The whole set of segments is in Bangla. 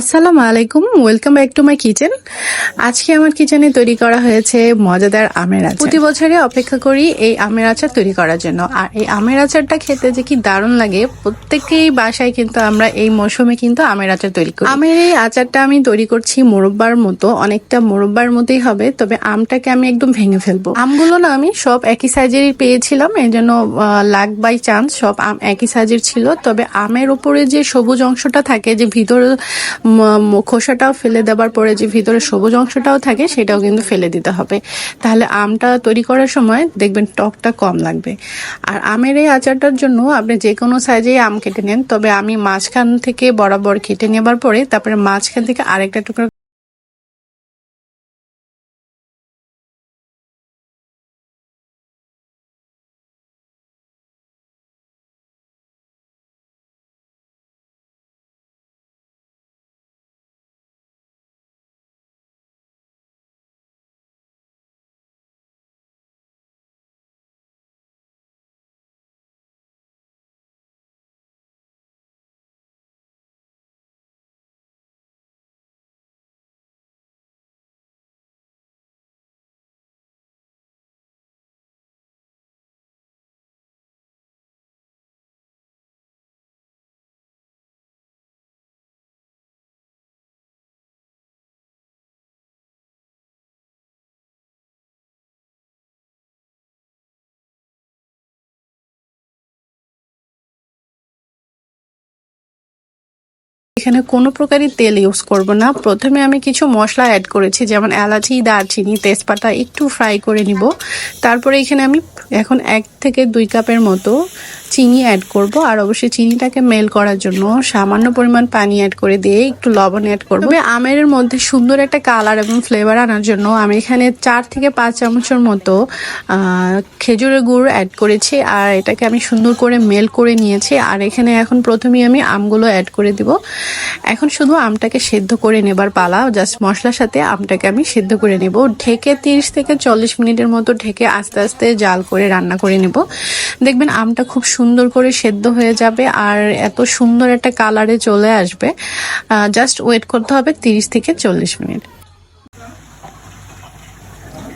আসসালামু আলাইকুম welcome back to my kitchen আজকে আমার কিচেনে তৈরি করা হয়েছে মজাদার আমের আচার। প্রতি বছরে অপেক্ষা করি এই আমের আচার তৈরি করার জন্য। আর এই আমের আচারটা খেতে যে কি দারুণ লাগে প্রত্যেকেই বাসায় কিন্তু আমরা এই মৌসুমে কিন্তু আমের আচার তৈরি করি। আমের এই আচারটা আমি তৈরি করছি মোরব্বার মতো অনেকটা মোরব্বার মতোই হবে তবে আমটাকে আমি একদম ভেঙে ফেলব। আমগুলো না আমি সব একই সাইজেরই পেয়েছিলাম এই জন্য লাক বাই চান্স সব আম একই সাইজের ছিল তবে আমের উপরে যে সবুজ অংশটা থাকে যে ভিতরে খোসাটাও ফেলে দেবার পরে যে ভিতরে সবুজ অংশটাও থাকে, সেটাও কিন্তু ফেলে দিতে হবে। তাহলে আমটা তৈরি করার সময় দেখবেন টকটা কম লাগবে। আর আমের এই আচারটার জন্য আপনি যে কোনো সাইজে আম কেটে নেন, তবে আমি মাঝখান থেকে বরাবর কেটে নেবার পরে তারপরে মাঝখান থেকে আরেকটা টুকরো এখানে কোনো প্রকারই তেল ইউজ করব না। প্রথমে আমি কিছু মশলা অ্যাড করেছি, যেমন এলাচি, দারচিনি, তেজপাতা একটু ফ্রাই করে নিব। তারপরে এখানে আমি এখন এক থেকে দুই কাপের মতো চিনি অ্যাড করব আর অবশ্যই চিনিটাকে মেল করার জন্য সামান্য পরিমাণ পানি অ্যাড করে দিয়ে একটু লবণ অ্যাড করব। তবে আমের মধ্যে সুন্দর একটা কালার এবং ফ্লেভার আনার জন্য আমি এখানে চার থেকে পাঁচ চামচের মতো খেজুরের গুড় অ্যাড করেছি আর এটাকে আমি সুন্দর করে মেল করে নিয়েছি আর এখানে এখন প্রথমেই আমি আমগুলো অ্যাড করে দিব। এখন শুধু আমটাকে সেদ্ধ করে নেবার পালা জাস্ট মশলার সাথে আমটাকে আমি সেদ্ধ করে নেব। ঢেকে তিরিশ থেকে চল্লিশ মিনিটের মতো ঢেকে আস্তে আস্তে জাল করে রান্না করে নেব। দেখবেন আমটা খুব সুন্দর করে সেদ্ধ হয়ে যাবে আর এত সুন্দর একটা কালারে চলে আসবে। জাস্ট ওয়েট করতে হবে তিরিশ থেকে চল্লিশ মিনিট।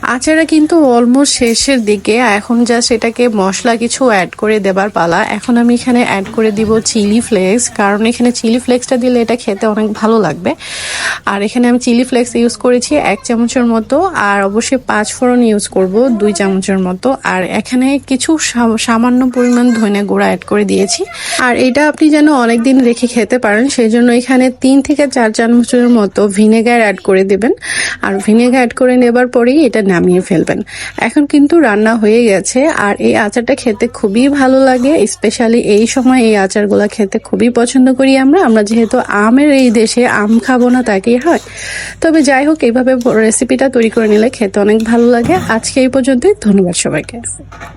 আচারা কিন্তু অলমোস্ট শেষের দিকে এখন জাস্ট এটাকে মশলা কিছু অ্যাড করে দেবার পালা। এখন আমি এখানে অ্যাড করে দিব চিলি ফ্লেক্স কারণ এখানে চিলি ফ্লেক্সটা দিলে এটা খেতে অনেক ভালো লাগবে। আর এখানে আমি চিলি ফ্লেক্স ইউজ করেছি এক চামচের মতো, আর অবশ্যই পাঁচ ফোড়ন ইউজ করব দুই চামচের মতো। আর এখানে কিছু সামান্য পরিমাণ ধনে গুঁড়া অ্যাড করে দিয়েছি। আর এটা আপনি যেন অনেকদিন রেখে খেতে পারেন সেই জন্য এখানে তিন থেকে চার চামচের মতো ভিনেগার অ্যাড করে দেবেন। আর ভিনেগার অ্যাড করে নেবার পরেই এটা নামিয়ে ফেলবেন। এখন কিন্তু রান্না হয়ে গেছে, আর এই আচারটা খেতে খুবই ভালো লাগে। স্পেশালি এই সময় এই আচারগুলো খেতে খুবই পছন্দ করি আমরা। আমরা যেহেতু আমের এই দেশে আম খাব না, তাকেই হয়। তবে যাই হোক, এইভাবে রেসিপিটা তৈরি করে নিলে খেতে অনেক ভালো লাগে। আজকে এই পর্যন্তই। ধন্যবাদ সবাইকে।